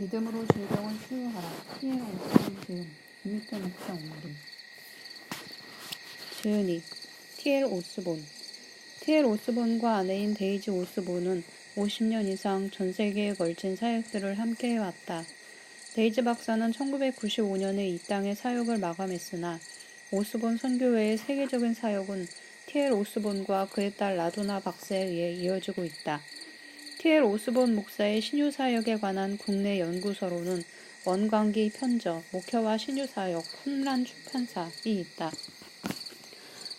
믿음으로 질병을 치유하라. 피해 없는 주음. 김익태 목사 옹리. 주은이 T.L. 오스본 T.L. 오스본과 아내인 데이지 오스본은 50년 이상 전 세계에 걸친 사역들을 함께 해왔다. 데이지 박사는 1995년에 이 땅의 사역을 마감했으나 오스본 선교회의 세계적인 사역은 T.L. 오스본과 그의 딸 라도나 박사에 의해 이어지고 있다. T.L. 오스본 목사의 신유사역에 관한 국내 연구서로는 원광기 편저, 목회와 신유사역, 혼란 출판사이 있다.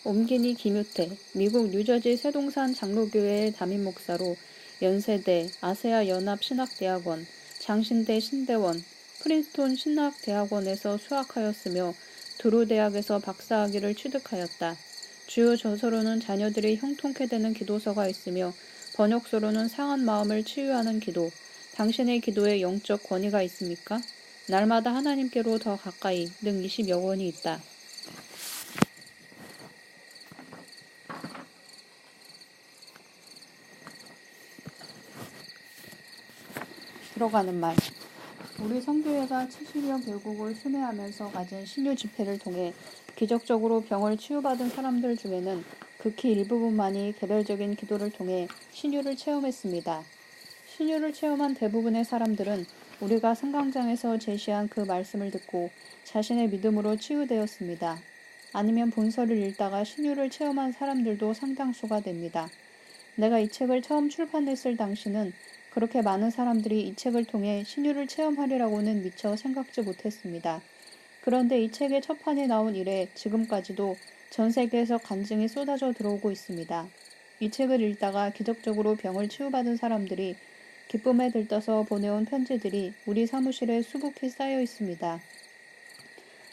옴기니 김유태, 미국 뉴저지 세동산 장로교회의 담임 목사로 연세대, 아세아 연합 신학대학원, 장신대 신대원, 프린스톤 신학대학원에서 수학하였으며 두루 대학에서 박사학위를 취득하였다. 주요 저서로는 자녀들이 형통케 되는 기도서가 있으며 번역서로는 상한 마음을 치유하는 기도. 당신의 기도에 영적 권위가 있습니까? 날마다 하나님께로 더 가까이 등 20여 권이 있다. 들어가는 말. 우리 성교회가 70여 개국을 순회하면서 가진 신유 집회를 통해 기적적으로 병을 치유받은 사람들 중에는 극히 일부분만이 개별적인 기도를 통해 신유를 체험했습니다. 신유를 체험한 대부분의 사람들은 우리가 성강장에서 제시한 그 말씀을 듣고 자신의 믿음으로 치유되었습니다. 아니면 본서를 읽다가 신유를 체험한 사람들도 상당수가 됩니다. 내가 이 책을 처음 출판했을 당시는 그렇게 많은 사람들이 이 책을 통해 신유를 체험하리라고는 미처 생각지 못했습니다. 그런데 이 책의 첫 판이 나온 이래 지금까지도 전 세계에서 간증이 쏟아져 들어오고 있습니다. 이 책을 읽다가 기적적으로 병을 치유받은 사람들이 기쁨에 들떠서 보내온 편지들이 우리 사무실에 수북히 쌓여 있습니다.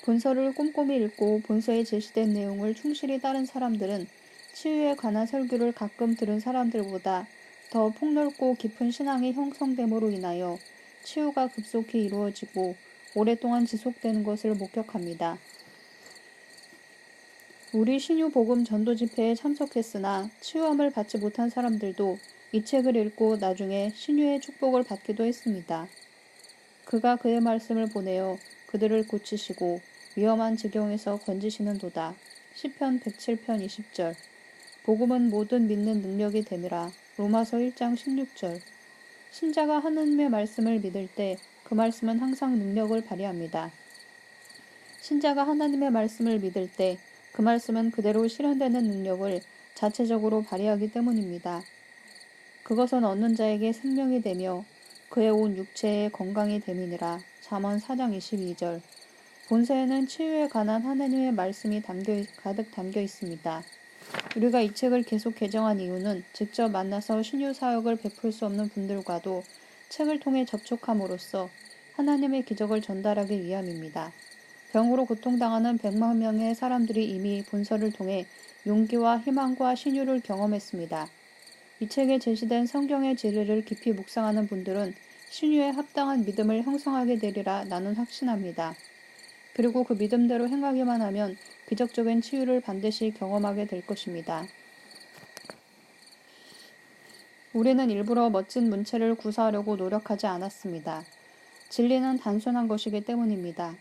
본서를 꼼꼼히 읽고 본서에 제시된 내용을 충실히 따른 사람들은 치유에 관한 설교를 가끔 들은 사람들보다 더 폭넓고 깊은 신앙의 형성됨으로 인하여 치유가 급속히 이루어지고 오랫동안 지속되는 것을 목격합니다. 우리 신유 복음 전도 집회에 참석했으나 치유함을 받지 못한 사람들도 이 책을 읽고 나중에 신유의 축복을 받기도 했습니다. 그가 그의 말씀을 보내어 그들을 고치시고 위험한 지경에서 건지시는도다. 시편 107편 20절 복음은 모든 믿는 능력이 되느라 로마서 1장 16절 신자가 하나님의 말씀을 믿을 때 그 말씀은 항상 능력을 발휘합니다. 신자가 하나님의 말씀을 믿을 때 그 말씀은 그대로 실현되는 능력을 자체적으로 발휘하기 때문입니다. 그것은 얻는 자에게 생명이 되며 그의 온 육체에 건강이 됨이니라. 잠언 4장 22절 본서에는 치유에 관한 하나님의 말씀이 담겨, 가득 담겨 있습니다. 우리가 이 책을 계속 개정한 이유는 직접 만나서 신유 사역을 베풀 수 없는 분들과도 책을 통해 접촉함으로써 하나님의 기적을 전달하기 위함입니다. 병으로 고통당하는 100만 명의 사람들이 이미 본서를 통해 용기와 희망과 신유를 경험했습니다. 이 책에 제시된 성경의 진리를 깊이 묵상하는 분들은 신유에 합당한 믿음을 형성하게 되리라 나는 확신합니다. 그리고 그 믿음대로 행하기만 하면 기적적인 치유를 반드시 경험하게 될 것입니다. 우리는 일부러 멋진 문체를 구사하려고 노력하지 않았습니다. 진리는 단순한 것이기 때문입니다.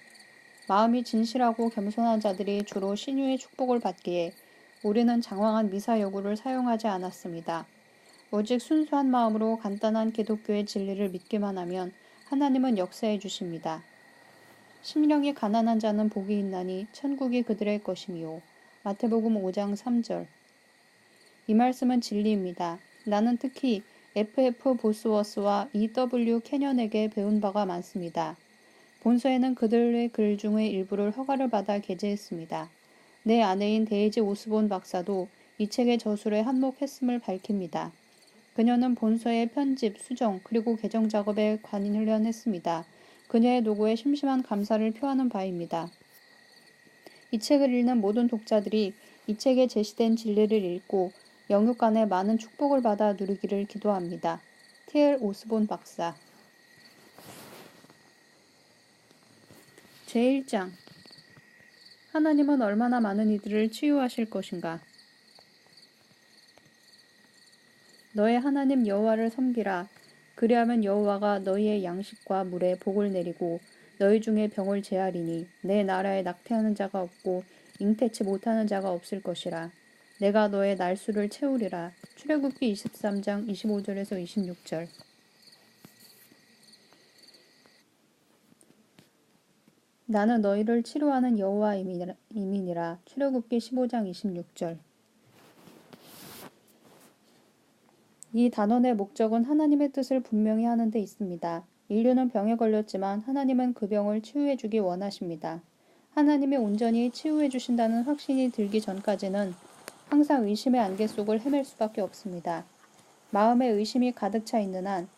마음이 진실하고 겸손한 자들이 주로 신유의 축복을 받기에 우리는 장황한 미사 여구를 사용하지 않았습니다. 오직 순수한 마음으로 간단한 기독교의 진리를 믿기만 하면 하나님은 역사해 주십니다. 심령이 가난한 자는 복이 있나니 천국이 그들의 것이미요. 마태복음 5장 3절. 이 말씀은 진리입니다. 나는 특히 F.F. 보스워스와 E.W. 캐년에게 배운 바가 많습니다. 본서에는 그들의 글 중의 일부를 허가를 받아 게재했습니다. 내 아내인 데이지 오스본 박사도 이 책의 저술에 한몫했음을 밝힙니다. 그녀는 본서의 편집, 수정, 그리고 개정 작업에 관련했습니다. 그녀의 노고에 심심한 감사를 표하는 바입니다. 이 책을 읽는 모든 독자들이 이 책에 제시된 진리를 읽고 영육 간에 많은 축복을 받아 누리기를 기도합니다. T.L. 오스본 박사 제1장 하나님은 얼마나 많은 이들을 치유하실 것인가? 너의 하나님 여호와를 섬기라. 그리하면 여호와가 너희의 양식과 물에 복을 내리고 너희 중에 병을 제하리니 내 나라에 낙태하는 자가 없고 잉태치 못하는 자가 없을 것이라. 내가 너의 날수를 채우리라. 출애굽기 23장 25절에서 26절. 나는 너희를 치료하는 여호와 이민이라. 출애굽기 15장 26절. 이 단원의 목적은 하나님의 뜻을 분명히 하는 데 있습니다. 인류는 병에 걸렸지만 하나님은 그 병을 치유해 주기 원하십니다. 하나님이 온전히 치유해 주신다는 확신이 들기 전까지는 항상 의심의 안개 속을 헤맬 수밖에 없습니다. 마음에 의심이 가득 차 있는 한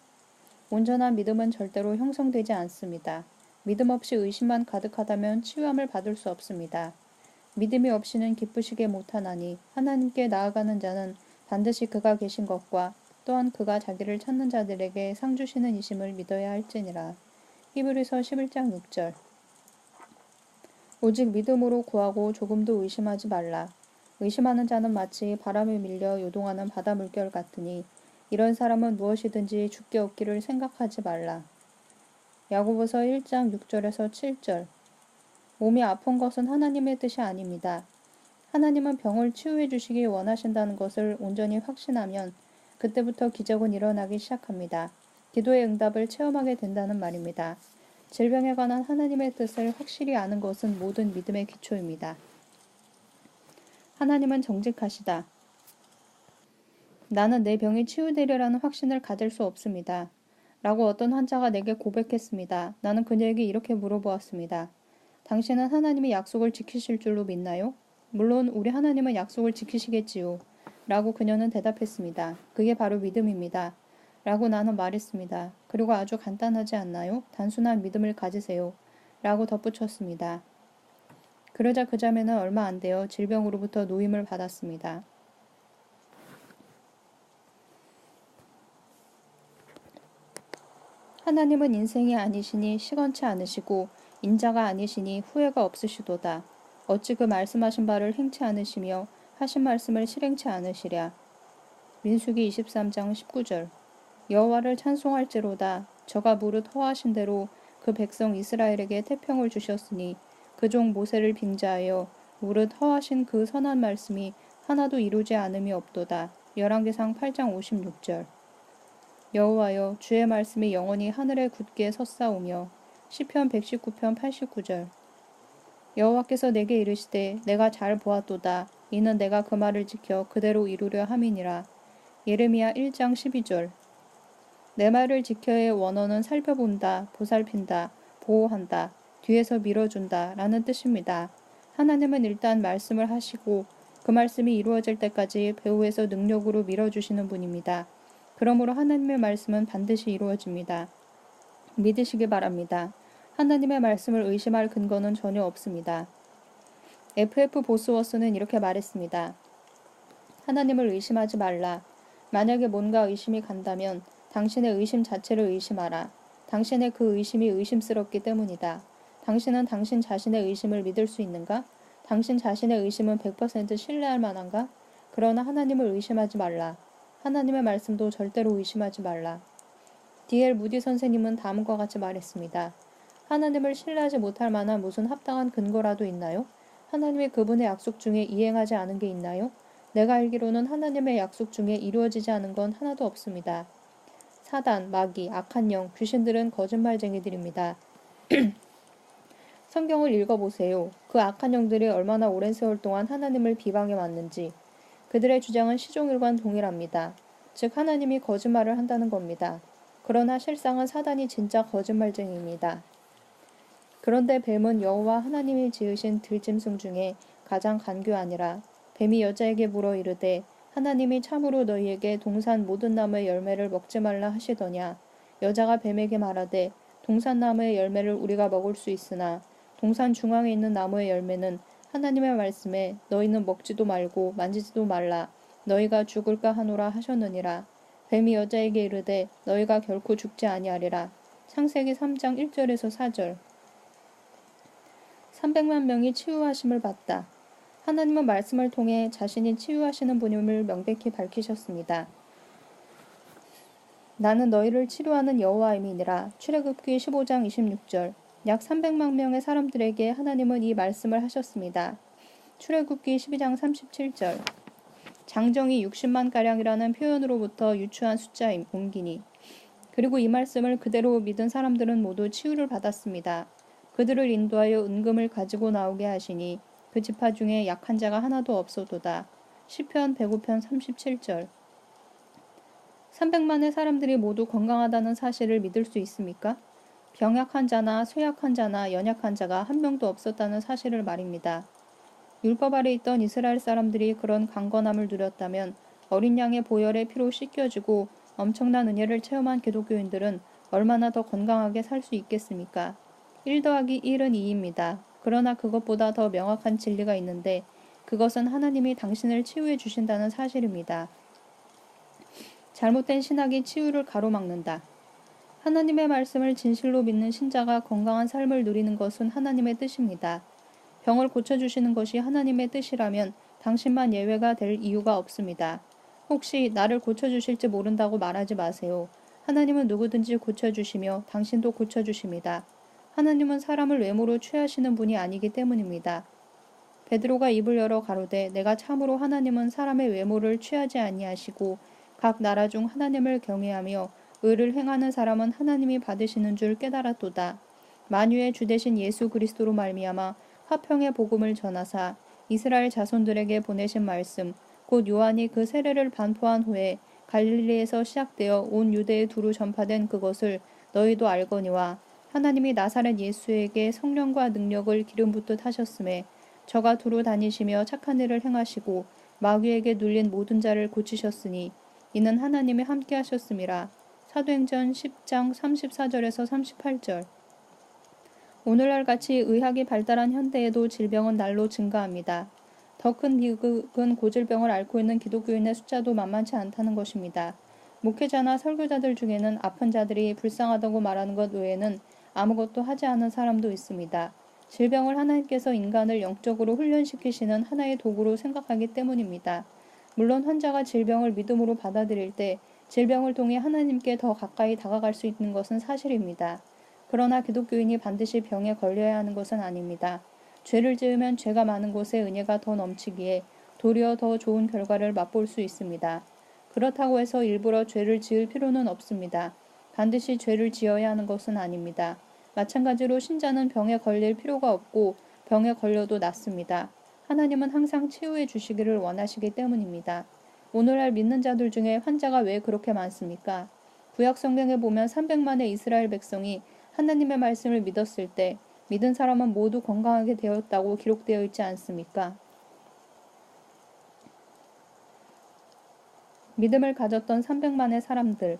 온전한 믿음은 절대로 형성되지 않습니다. 믿음 없이 의심만 가득하다면 치유함을 받을 수 없습니다. 믿음이 없이는 기쁘시게 못하나니 하나님께 나아가는 자는 반드시 그가 계신 것과 또한 그가 자기를 찾는 자들에게 상 주시는 이심을 믿어야 할지니라. 히브리서 11장 6절 오직 믿음으로 구하고 조금도 의심하지 말라. 의심하는 자는 마치 바람에 밀려 요동하는 바다 물결 같으니 이런 사람은 무엇이든지 죽게 얻기를 생각하지 말라. 야고보서 1장 6절에서 7절 몸이 아픈 것은 하나님의 뜻이 아닙니다. 하나님은 병을 치유해 주시기 원하신다는 것을 온전히 확신하면 그때부터 기적은 일어나기 시작합니다. 기도의 응답을 체험하게 된다는 말입니다. 질병에 관한 하나님의 뜻을 확실히 아는 것은 모든 믿음의 기초입니다. 하나님은 정직하시다. 나는 내 병이 치유되리라는 확신을 가질 수 없습니다. 라고 어떤 환자가 내게 고백했습니다. 나는 그녀에게 이렇게 물어보았습니다. 당신은 하나님이 약속을 지키실 줄로 믿나요? 물론 우리 하나님은 약속을 지키시겠지요. 라고 그녀는 대답했습니다. 그게 바로 믿음입니다. 라고 나는 말했습니다. 그리고 아주 간단하지 않나요? 단순한 믿음을 가지세요. 라고 덧붙였습니다. 그러자 그 자매는 얼마 안 되어 질병으로부터 노임을 받았습니다. 하나님은 인생이 아니시니 시건치 않으시고 인자가 아니시니 후회가 없으시도다. 어찌 그 말씀하신 바를 행치 않으시며 하신 말씀을 실행치 않으시랴. 민수기 23장 19절 여호와를 찬송할지로다 저가 무릇 허하신 대로 그 백성 이스라엘에게 태평을 주셨으니 그 종 모세를 빙자하여 무릇 허하신 그 선한 말씀이 하나도 이루지 않음이 없도다. 열왕기상 8장 56절. 여호와여 주의 말씀이 영원히 하늘에 굳게 섰사오며 시편 119편 89절. 여호와께서 내게 이르시되 내가 잘 보았도다. 이는 내가 그 말을 지켜 그대로 이루려 함이니라. 예레미야 1장 12절. 내 말을 지켜의 원어는 살펴본다, 보살핀다, 보호한다, 뒤에서 밀어준다 라는 뜻입니다. 하나님은 일단 말씀을 하시고 그 말씀이 이루어질 때까지 배후에서 능력으로 밀어주시는 분입니다. 그러므로 하나님의 말씀은 반드시 이루어집니다. 믿으시기 바랍니다. 하나님의 말씀을 의심할 근거는 전혀 없습니다. FF 보스워스는 이렇게 말했습니다. 하나님을 의심하지 말라. 만약에 뭔가 의심이 간다면 당신의 의심 자체를 의심하라. 당신의 그 의심이 의심스럽기 때문이다. 당신은 당신 자신의 의심을 믿을 수 있는가? 당신 자신의 의심은 100% 신뢰할 만한가? 그러나 하나님을 의심하지 말라. 하나님의 말씀도 절대로 의심하지 말라. D.L. 무디 선생님은 다음과 같이 말했습니다. 하나님을 신뢰하지 못할 만한 무슨 합당한 근거라도 있나요? 하나님이 그분의 약속 중에 이행하지 않은 게 있나요? 내가 알기로는 하나님의 약속 중에 이루어지지 않은 건 하나도 없습니다. 사단, 마귀, 악한 영, 귀신들은 거짓말쟁이들입니다. 성경을 읽어보세요. 그 악한 영들이 얼마나 오랜 세월 동안 하나님을 비방해 왔는지. 그들의 주장은 시종일관 동일합니다. 즉, 하나님이 거짓말을 한다는 겁니다. 그러나 실상은 사단이 진짜 거짓말쟁이입니다. 그런데 뱀은 여호와 하나님이 지으신 들짐승 중에 가장 간교하니라. 뱀이 여자에게 물어 이르되 하나님이 참으로 너희에게 동산 모든 나무의 열매를 먹지 말라 하시더냐. 여자가 뱀에게 말하되 동산 나무의 열매를 우리가 먹을 수 있으나 동산 중앙에 있는 나무의 열매는 하나님의 말씀에 너희는 먹지도 말고 만지지도 말라. 너희가 죽을까 하노라 하셨느니라. 뱀이 여자에게 이르되 너희가 결코 죽지 아니하리라. 창세기 3장 1절에서 4절 300만 명이 치유하심을 받다. 하나님은 말씀을 통해 자신이 치유하시는 분임을 명백히 밝히셨습니다. 나는 너희를 치료하는 여호와임이니라. 출애굽기 15장 26절. 약 300만 명의 사람들에게 하나님은 이 말씀을 하셨습니다. 출애굽기 12장 37절. 장정이 60만 가량이라는 표현으로부터 유추한 숫자임 옮기니. 그리고 이 말씀을 그대로 믿은 사람들은 모두 치유를 받았습니다. 그들을 인도하여 은금을 가지고 나오게 하시니 그 지파 중에 약한 자가 하나도 없어도다. 시편 105편 37절. 300만의 사람들이 모두 건강하다는 사실을 믿을 수 있습니까? 병약한 자나 쇠약한 자나 연약한 자가 한 명도 없었다는 사실을 말입니다. 율법 아래 있던 이스라엘 사람들이 그런 강건함을 누렸다면 어린 양의 보혈의 피로 씻겨지고 엄청난 은혜를 체험한 기독교인들은 얼마나 더 건강하게 살 수 있겠습니까? 1 더하기 1은 2입니다. 그러나 그것보다 더 명확한 진리가 있는데 그것은 하나님이 당신을 치유해 주신다는 사실입니다. 잘못된 신학이 치유를 가로막는다. 하나님의 말씀을 진실로 믿는 신자가 건강한 삶을 누리는 것은 하나님의 뜻입니다. 병을 고쳐주시는 것이 하나님의 뜻이라면 당신만 예외가 될 이유가 없습니다. 혹시 나를 고쳐주실지 모른다고 말하지 마세요. 하나님은 누구든지 고쳐주시며 당신도 고쳐주십니다. 하나님은 사람을 외모로 취하시는 분이 아니기 때문입니다. 베드로가 입을 열어 가로되 내가 참으로 하나님은 사람의 외모를 취하지 아니하시고 각 나라 중 하나님을 경외하며 의를 행하는 사람은 하나님이 받으시는 줄 깨달았도다. 만유의 주 대신 예수 그리스도로 말미암아 화평의 복음을 전하사 이스라엘 자손들에게 보내신 말씀 곧 요한이 그 세례를 반포한 후에 갈릴리에서 시작되어 온 유대에 두루 전파된 그것을 너희도 알거니와 하나님이 나사렛 예수에게 성령과 능력을 기름 붓듯 하셨음에 저가 두루 다니시며 착한 일을 행하시고 마귀에게 눌린 모든 자를 고치셨으니 이는 하나님이 함께 하셨음이라. 사도행전 10장 34절에서 38절. 오늘날 같이 의학이 발달한 현대에도 질병은 날로 증가합니다. 더 큰 비극은 고질병을 앓고 있는 기독교인의 숫자도 만만치 않다는 것입니다. 목회자나 설교자들 중에는 아픈 자들이 불쌍하다고 말하는 것 외에는 아무것도 하지 않은 사람도 있습니다. 질병을 하나님께서 인간을 영적으로 훈련시키시는 하나의 도구로 생각하기 때문입니다. 물론 환자가 질병을 믿음으로 받아들일 때 질병을 통해 하나님께 더 가까이 다가갈 수 있는 것은 사실입니다. 그러나 기독교인이 반드시 병에 걸려야 하는 것은 아닙니다. 죄를 지으면 죄가 많은 곳에 은혜가 더 넘치기에 도리어 더 좋은 결과를 맛볼 수 있습니다. 그렇다고 해서 일부러 죄를 지을 필요는 없습니다. 반드시 죄를 지어야 하는 것은 아닙니다. 마찬가지로 신자는 병에 걸릴 필요가 없고 병에 걸려도 낫습니다. 하나님은 항상 치유해 주시기를 원하시기 때문입니다. 오늘날 믿는 자들 중에 환자가 왜 그렇게 많습니까? 구약 성경에 보면 300만의 이스라엘 백성이 하나님의 말씀을 믿었을 때 믿은 사람은 모두 건강하게 되었다고 기록되어 있지 않습니까? 믿음을 가졌던 300만의 사람들,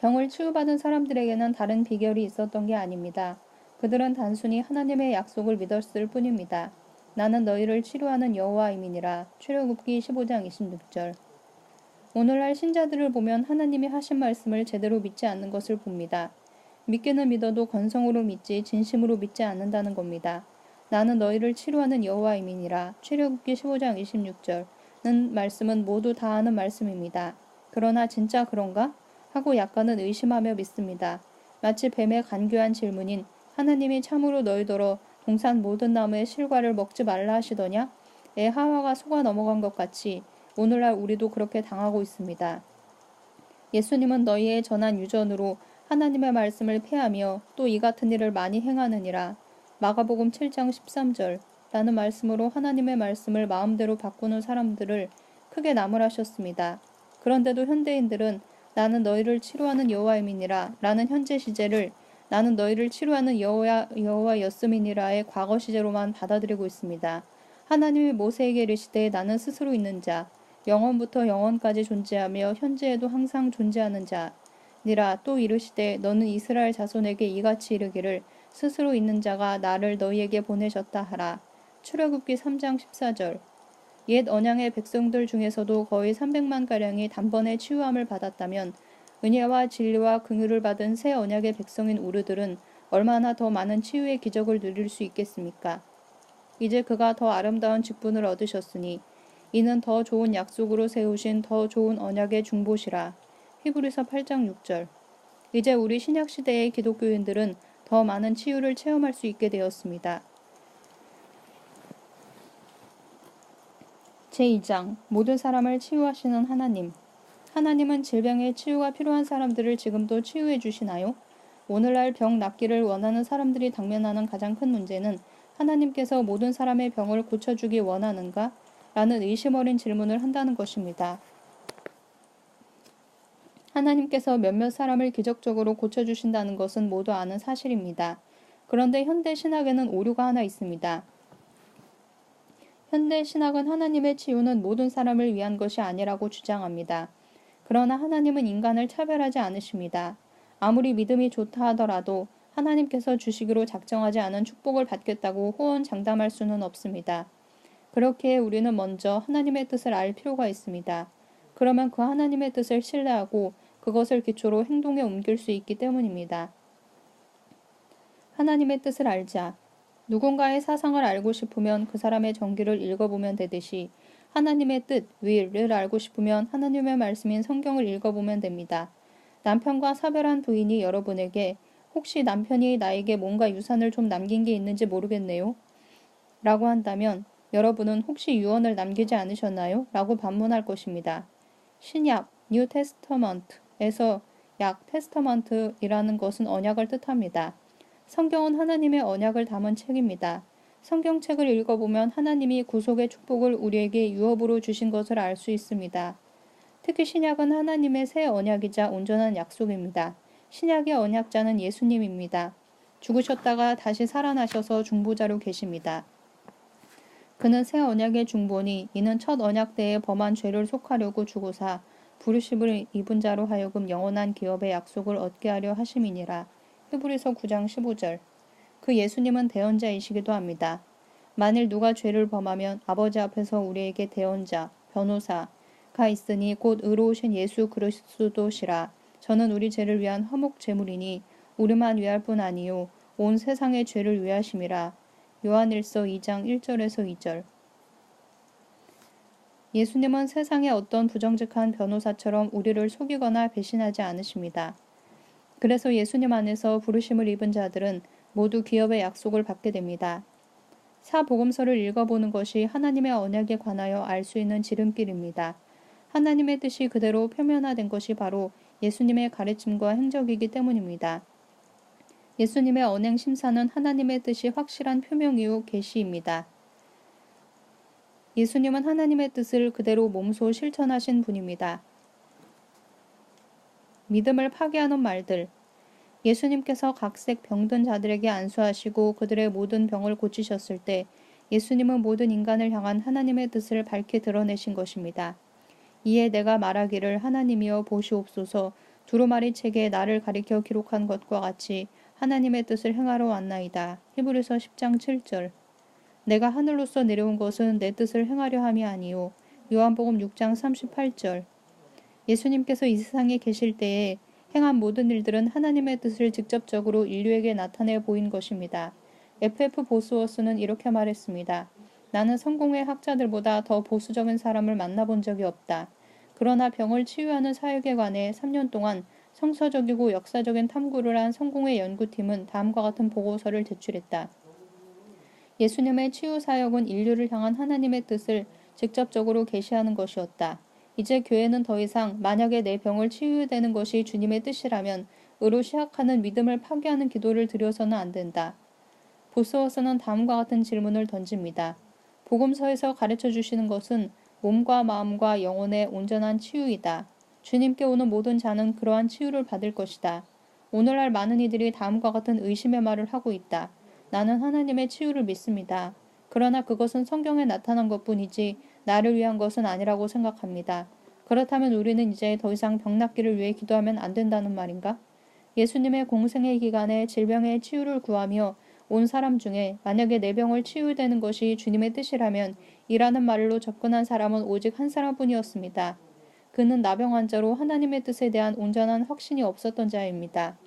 병을 치유받은 사람들에게는 다른 비결이 있었던 게 아닙니다. 그들은 단순히 하나님의 약속을 믿었을 뿐입니다. 나는 너희를 치료하는 여호와임이니라. 출애굽기 15장 26절. 오늘날 신자들을 보면 하나님이 하신 말씀을 제대로 믿지 않는 것을 봅니다. 믿기는 믿어도 건성으로 믿지 진심으로 믿지 않는다는 겁니다. 나는 너희를 치료하는 여호와임이니라. 출애굽기 15장 26절는 말씀은 모두 다 아는 말씀입니다. 그러나 진짜 그런가? 하고 약간은 의심하며 믿습니다. 마치 뱀의 간교한 질문인 하나님이 참으로 너희더러 동산 모든 나무의 실과를 먹지 말라 하시더냐? 애 하와가 속아 넘어간 것 같이 오늘날 우리도 그렇게 당하고 있습니다. 예수님은 너희의 전한 유전으로 하나님의 말씀을 폐하며 또 이 같은 일을 많이 행하느니라. 마가복음 7장 13절 라는 말씀으로 하나님의 말씀을 마음대로 바꾸는 사람들을 크게 나무라셨습니다. 그런데도 현대인들은 나는 너희를 치료하는 여호와임이니라 라는 현재 시제를 나는 너희를 치료하는 여호와 여호와였음이니라의 과거 시제로만 받아들이고 있습니다. 하나님이 모세에게 이르시되 나는 스스로 있는 자 영원부터 영원까지 존재하며 현재에도 항상 존재하는 자니라 또 이르시되 너는 이스라엘 자손에게 이같이 이르기를 스스로 있는 자가 나를 너희에게 보내셨다 하라. 출애굽기 3장 14절 옛 언양의 백성들 중에서도 거의 300만 가량이 단번에 치유함을 받았다면 은혜와 진리와 긍휼을 받은 새 언약의 백성인 우리들은 얼마나 더 많은 치유의 기적을 누릴 수 있겠습니까? 이제 그가 더 아름다운 직분을 얻으셨으니 이는 더 좋은 약속으로 세우신 더 좋은 언약의 중보시라. 히브리서 8장 6절. 이제 우리 신약 시대의 기독교인들은 더 많은 치유를 체험할 수 있게 되었습니다. 제2장 모든 사람을 치유하시는 하나님. 하나님은 질병의 치유가 필요한 사람들을 지금도 치유해 주시나요? 오늘날 병 낫기를 원하는 사람들이 당면하는 가장 큰 문제는 하나님께서 모든 사람의 병을 고쳐주기 원하는가? 라는 의심 어린 질문을 한다는 것입니다. 하나님께서 몇몇 사람을 기적적으로 고쳐주신다는 것은 모두 아는 사실입니다. 그런데 현대 신학에는 오류가 하나 있습니다. 현대 신학은 하나님의 치유는 모든 사람을 위한 것이 아니라고 주장합니다. 그러나 하나님은 인간을 차별하지 않으십니다. 아무리 믿음이 좋다 하더라도 하나님께서 주시기로 작정하지 않은 축복을 받겠다고 호언 장담할 수는 없습니다. 그렇게 우리는 먼저 하나님의 뜻을 알 필요가 있습니다. 그러면 그 하나님의 뜻을 신뢰하고 그것을 기초로 행동에 옮길 수 있기 때문입니다. 하나님의 뜻을 알자. 누군가의 사상을 알고 싶으면 그 사람의 정기를 읽어보면 되듯이 하나님의 뜻, will을 알고 싶으면 하나님의 말씀인 성경을 읽어보면 됩니다. 남편과 사별한 부인이 여러분에게 혹시 남편이 나에게 뭔가 유산을 좀 남긴 게 있는지 모르겠네요. 라고 한다면 여러분은 혹시 유언을 남기지 않으셨나요? 라고 반문할 것입니다. 신약, 뉴 테스터먼트에서 약 테스터먼트이라는 것은 언약을 뜻합니다. 성경은 하나님의 언약을 담은 책입니다. 성경책을 읽어보면 하나님이 구속의 축복을 우리에게 유업으로 주신 것을 알 수 있습니다. 특히 신약은 하나님의 새 언약이자 온전한 약속입니다. 신약의 언약자는 예수님입니다. 죽으셨다가 다시 살아나셔서 중보자로 계십니다. 그는 새 언약의 중보니 이는 첫 언약 때에 범한 죄를 속하려고 죽으사 부르심을 입은 자로 하여금 영원한 기업의 약속을 얻게 하려 하심이니라. 히브리서 9장 15절. 그 예수님은 대언자이시기도 합니다. 만일 누가 죄를 범하면 아버지 앞에서 우리에게 대언자, 변호사, 가 있으니 곧 의로우신 예수 그리스도시라. 저는 우리 죄를 위한 화목 제물이니 우리만 위할 뿐 아니요 온 세상의 죄를 위하심이라. 요한일서 2장 1절에서 2절. 예수님은 세상의 어떤 부정직한 변호사처럼 우리를 속이거나 배신하지 않으십니다. 그래서 예수님 안에서 부르심을 입은 자들은 모두 기업의 약속을 받게 됩니다. 사복음서를 읽어보는 것이 하나님의 언약에 관하여 알 수 있는 지름길입니다. 하나님의 뜻이 그대로 표면화된 것이 바로 예수님의 가르침과 행적이기 때문입니다. 예수님의 언행 심사는 하나님의 뜻이 확실한 표명 이후 계시입니다. 예수님은 하나님의 뜻을 그대로 몸소 실천하신 분입니다. 믿음을 파괴하는 말들. 예수님께서 각색 병든 자들에게 안수하시고 그들의 모든 병을 고치셨을 때 예수님은 모든 인간을 향한 하나님의 뜻을 밝게 드러내신 것입니다. 이에 내가 말하기를 하나님이여 보시옵소서 두루마리 책에 나를 가리켜 기록한 것과 같이 하나님의 뜻을 행하러 왔나이다. 히브리서 10장 7절 내가 하늘로서 내려온 것은 내 뜻을 행하려 함이 아니요 요한복음 6장 38절 예수님께서 이 세상에 계실 때에 행한 모든 일들은 하나님의 뜻을 직접적으로 인류에게 나타내 보인 것입니다. FF 보스워스는 이렇게 말했습니다. 나는 성공의 학자들보다 더 보수적인 사람을 만나본 적이 없다. 그러나 병을 치유하는 사역에 관해 3년 동안 성서적이고 역사적인 탐구를 한 성공의 연구팀은 다음과 같은 보고서를 제출했다. 예수님의 치유 사역은 인류를 향한 하나님의 뜻을 직접적으로 계시하는 것이었다. 이제 교회는 더 이상 만약에 내 병을 치유되는 것이 주님의 뜻이라면 의로 시작하는 믿음을 파괴하는 기도를 드려서는 안 된다. 보스워스는 다음과 같은 질문을 던집니다. 복음서에서 가르쳐 주시는 것은 몸과 마음과 영혼의 온전한 치유이다. 주님께 오는 모든 자는 그러한 치유를 받을 것이다. 오늘날 많은 이들이 다음과 같은 의심의 말을 하고 있다. 나는 하나님의 치유를 믿습니다. 그러나 그것은 성경에 나타난 것 뿐이지 나를 위한 것은 아니라고 생각합니다. 그렇다면 우리는 이제 더 이상 병 낫기를 위해 기도하면 안 된다는 말인가? 예수님의 공생의 기간에 질병의 치유를 구하며 온 사람 중에 만약에 내 병을 치유되는 것이 주님의 뜻이라면 이라는 말로 접근한 사람은 오직 한 사람뿐이었습니다. 그는 나병 환자로 하나님의 뜻에 대한 온전한 확신이 없었던 자입니다.